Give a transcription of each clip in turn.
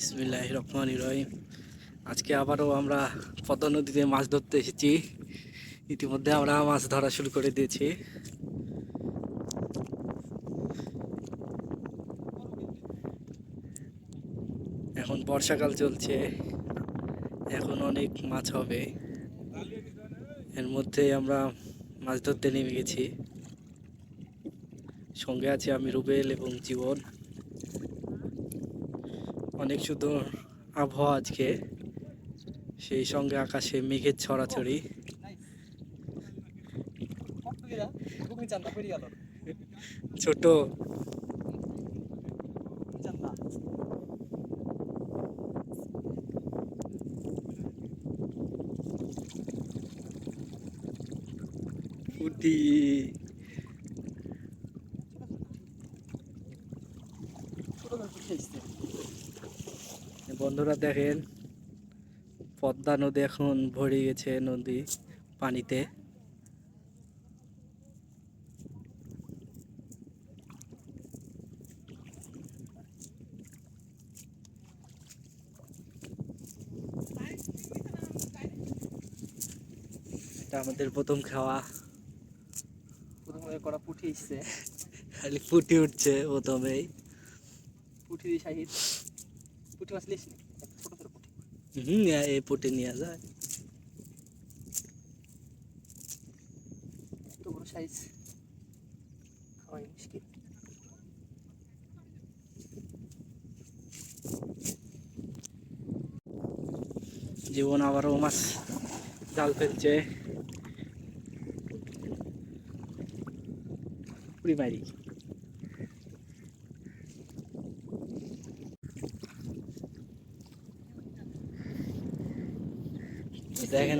বিসমিল্লাহ রহমান রহিম আজকে আবারও আমরা পদ্মা নদীতে মাছ ধরতে এসেছি। ইতিমধ্যে আমরা মাছ ধরা শুরু করে দিয়েছি। এখন বর্ষাকাল চলছে। এখন অনেক মাছ হবে। এর মধ্যে আমরা মাছ ধরতে নেমে গেছি। সঙ্গে আছে আমি রুবেল এবং জীবন। অনেক সুন্দর আবহাওয়া আজকে। সেই সঙ্গে আকাশে মেঘের ছড়াছড়ি। ছোট। পুটি বন্ধুরা দেখেন পদ্মা নদী এখন ভরে গেছে নদী পানিতে। এটা আমাদের প্রথম খাওয়া। প্রথমে করা পুঠি এসছে। খালি ফুটি উঠছে প্রথমেই। পুঠি দিয়ে পুঠি মাছ লিস পুঠি হুম এই পুটি নিয়ে যায়। এত বড় সাইজ খাওয়াই মুশকিল। জীবন আবারও মাছ জাল ফেলছে। পুরি মারি দেখেন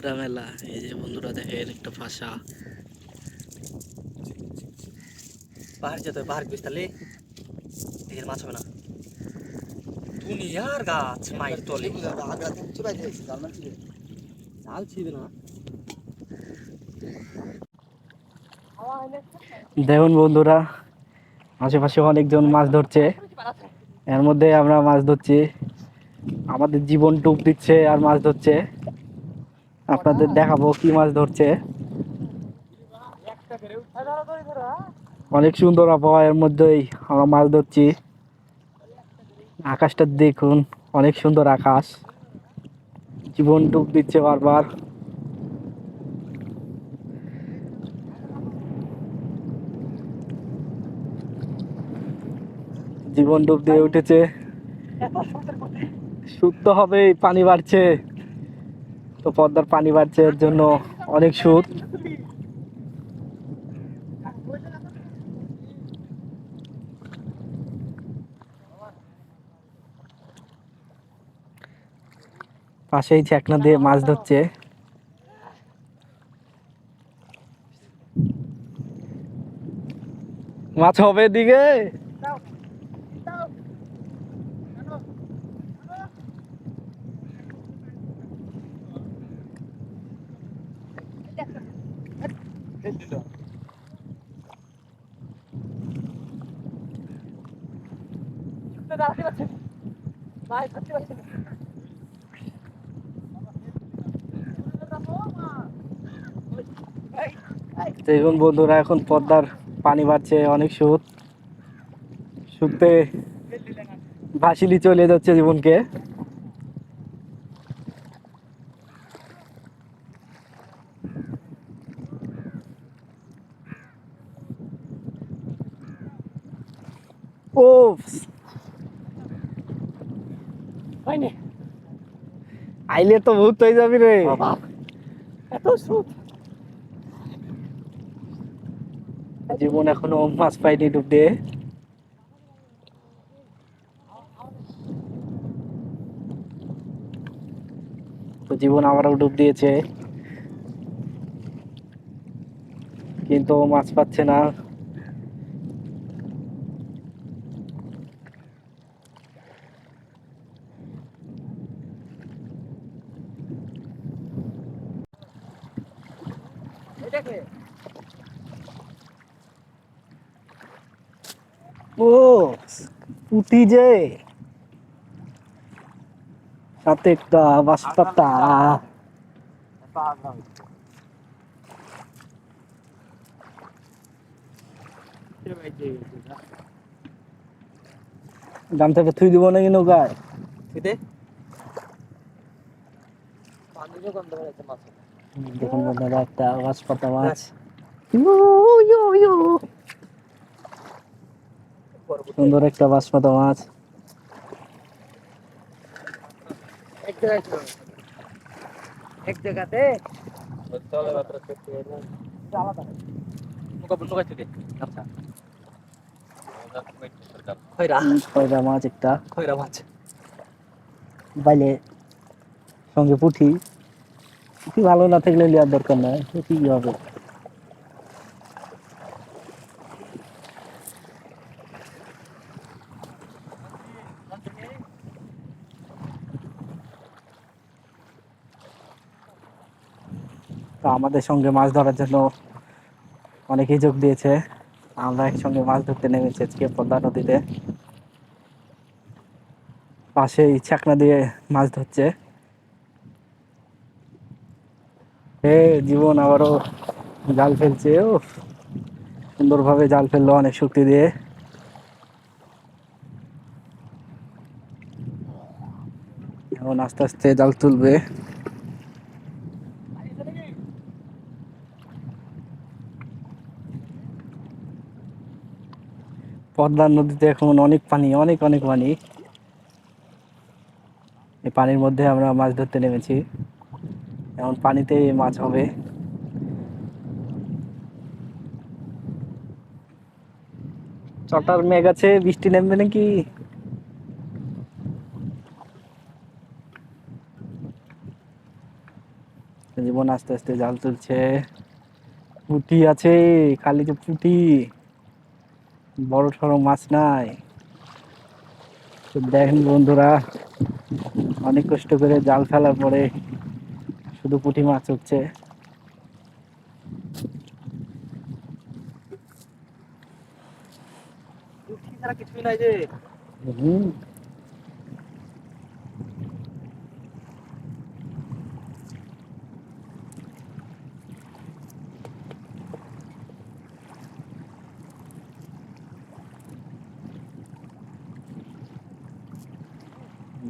আগ্রা মেলা এই যে বন্ধুরা দেখেন একটা ফাঁসা বাহার যেতে বাহার গেছিস তাহলে এখানে মাছ হবে না। দুনিয়ার গাছ মায়ের তলে। জাল ছিবে না। দেখুন বন্ধুরা আশেপাশে অনেকজন মাছ ধরছে। এর মধ্যে আমরা মাছ ধরছি। আমাদের জীবন ডুব দিচ্ছে আর মাছ ধরছে। আপনাদের দেখাবো কি মাছ ধরছে। অনেক সুন্দর আবহাওয়া এর মধ্যেই আমরা মাছ ধরছি। আকাশটা দেখুন, অনেক সুন্দর আকাশ। জীবন ডুব দিচ্ছে বারবার। জীবন ডুব দিয়ে উঠেছে। সুদ তো হবেই, পানি বাড়ছে। তো পদ্মার পানি বাড়ছে, এর জন্য অনেক সুদ। পাশেই ছেকনা দিয়ে মাছ ধরছে। মাছ হবে এদিকে দেখুন বন্ধুরা এখন পদ্মার পানি বাড়ছে অনেক সুদ। সুদতে ভাসিলি চলে যাচ্ছে জীবনকে। তাইলে তো বহুত হয়ে যাবি রে। এত সুখ জীবন এখনও মাছ পাইনি ডুব দিয়ে। তো জীবন আমারও ডুব দিয়েছে। কিন্তু মাছ পাচ্ছে না। ও পুঁটি যে। সাথে একটা বাঁশপাতা গান থেকে থুই দিব নাকি নৌকায়? খেতে পানিরও গন্ধ বেরোচ্ছে মাছ দেখুন বন্ধুরা একটা বাঁশপাতা মাছ সুন্দর একটা বাঁশপাতা মাছ এক জায়গাতে। মাছ একটা। বাইলে সঙ্গে পুঁটি পুঁটি ভালো না থাকলে লিয়ার দরকার নাই কি হবে? আমাদের সঙ্গে মাছ ধরার জন্য অনেকেই যোগ দিয়েছে। আমরা একসঙ্গে মাছ ধরতে নেমেছি আজকে পদ্মা নদীতে। পাশেই ছাকনা দিয়ে মাছ ধরছে। হে জীবন আবারও জাল ফেলছে ও সুন্দরভাবে জাল ফেলল অনেক শক্তি দিয়ে। এখন আস্তে আস্তে জাল তুলবে। পদ্মা নদীতে এখন অনেক পানি, অনেক অনেক পানি। এই পানির মধ্যে আমরা মাছ ধরতে নেমেছি। এখন পানিতে মাছ হবে। চটার মেঘ আছে, বৃষ্টি নেমবে নাকি? জীবন আস্তে আস্তে জাল তুলছে। পুঁটি আছে, খালি যে পুঁটি। বড় সড়ো মাছ নাই। দেখেন বন্ধুরা, অনেক কষ্ট করে জাল ফেলার পরে শুধু পুঁটি মাছ হচ্ছে। কিছুই নাই যে।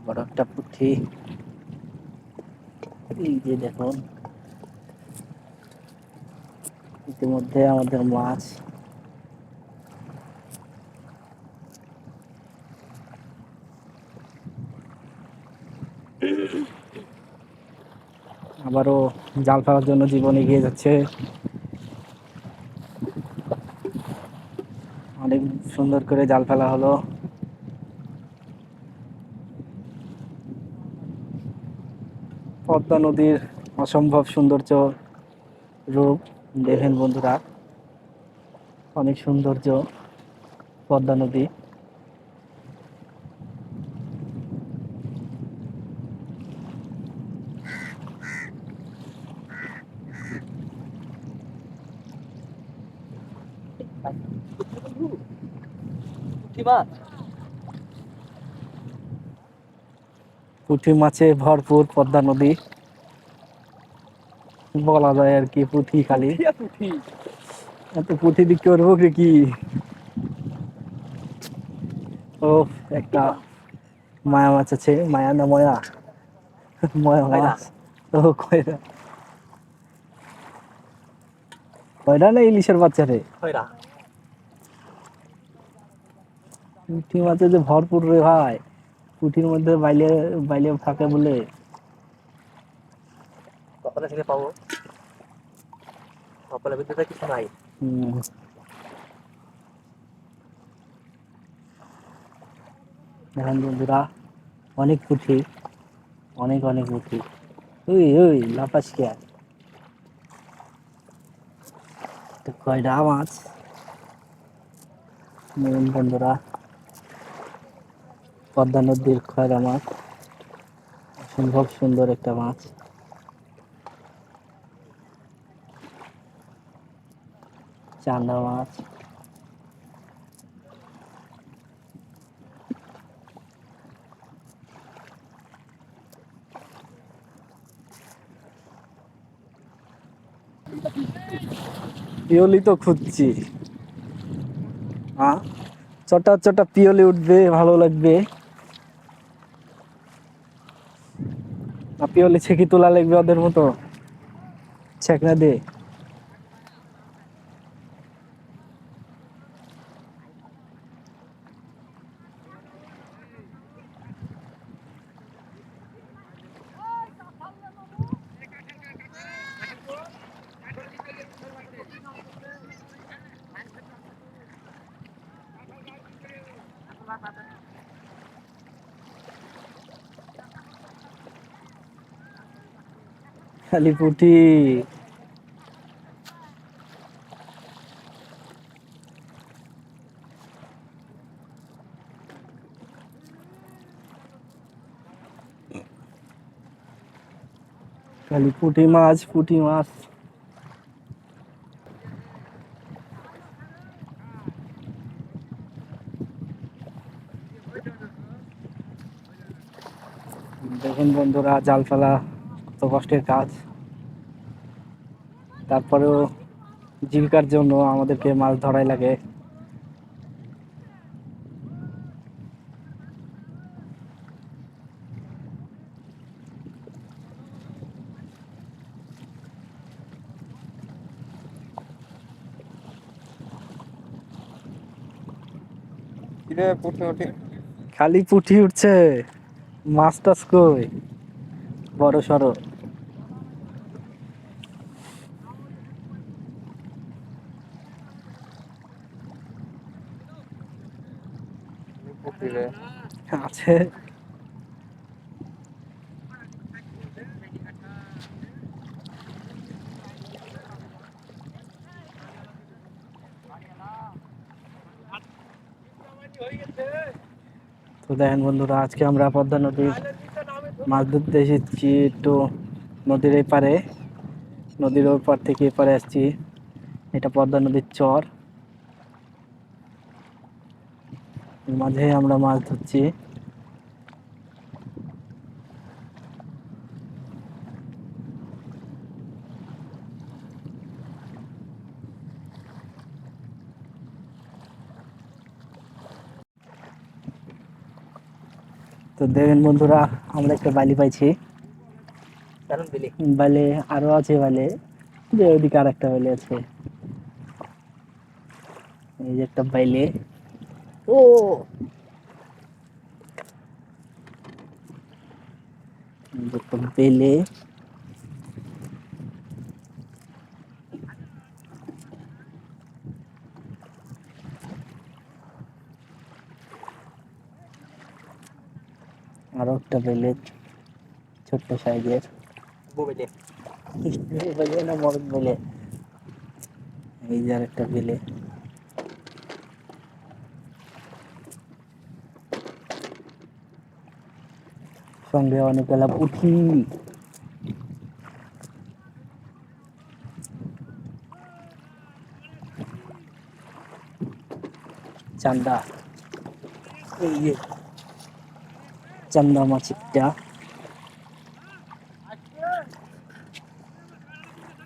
বড় একটা পুঁটি। এই যে দেখুন, ইতিমধ্যে আমাদের মাছ আবারও জাল ফেলার জন্য জীবন এগিয়ে যাচ্ছে। অনেক সুন্দর করে জাল ফেলা হলো। পদ্মা নদীর অসম্ভব সৌন্দর্য রূপ দেখেন বন্ধুরা। অনেক সৌন্দর্য পদ্মা নদী। পুঁটি মাছ? পুঁটি মাছে ভরপুর পদ্মা নদী। বলা যায় আর কি পুঁথি খালি। এত পুঁটি দিক করব কি ও একটা মায়া মাছ আছে মায়া না ময়া? ময়া কয়রা। মাছ। ও কয়রা কয়রা না ইলিশের বাচ্চা রে? খয়রা পুঁটি মাছে যে ভরপুর রে ভাই। পুঁটির মধ্যে বাইলে বাইলে থাকে বলে। কপালে থেকে পাবো? কপালের ভিতরে কিছু নাই। দেখেন বন্ধুরা অনেক পুঁটি অনেক অনেক পুঁটি ওই ওই লাফাস কে? কয়টা মাছ? বন্ধুরা। পদ্মা নদীর খয়রা মাছ। সম্ভব সুন্দর একটা মাছ। চান্দা মাছ। পিওলি তো খুঁজছি। হ্যাঁ? চটা চটা পিওলি উঠবে ভালো লাগবে। না পিওলি ছেকি তোলা লাগবে ওদের মতো? ছেকনা দে। খালি পুঁটি খালি পুঁটি মাছ পুঁটি মাছ। দেখুন বন্ধুরা জাল ফেলা কত কষ্টের কাজ। তারপরেও জীবিকার জন্য আমাদেরকে মাছ ধরাই লাগে। পুঠি খালি পুঁটি উঠছে। মাছ টাছ কই? বড় সড়ো পুঠি রে আছে তো দেখেন বন্ধুরা, আজকে আমরা পদ্মা নদীর মাছ ধরতে এসেছি একটু নদীর এই পারে নদীর ওই পার থেকে এপারে আসছি। এটা পদ্মা নদীর চর। মাঝে আমরা মাছ ধরছি। তো দেখেন বন্ধুরা আমরা একটা বালি পাইছি। বালে। আরও আছে বালে। যে ওইদিকে আর একটা বালি আছে। এই যে একটা বাইলে ও। একটা বেলে। আরও একটা বেলে ছোট্ট সাইজের বুবিলি বেলে না মরদ বেলে এই যে আর একটা বেলে সঙ্গে অনেকগুলা পুঁঠি চান্দা এই যে চান্দা মাছ একটা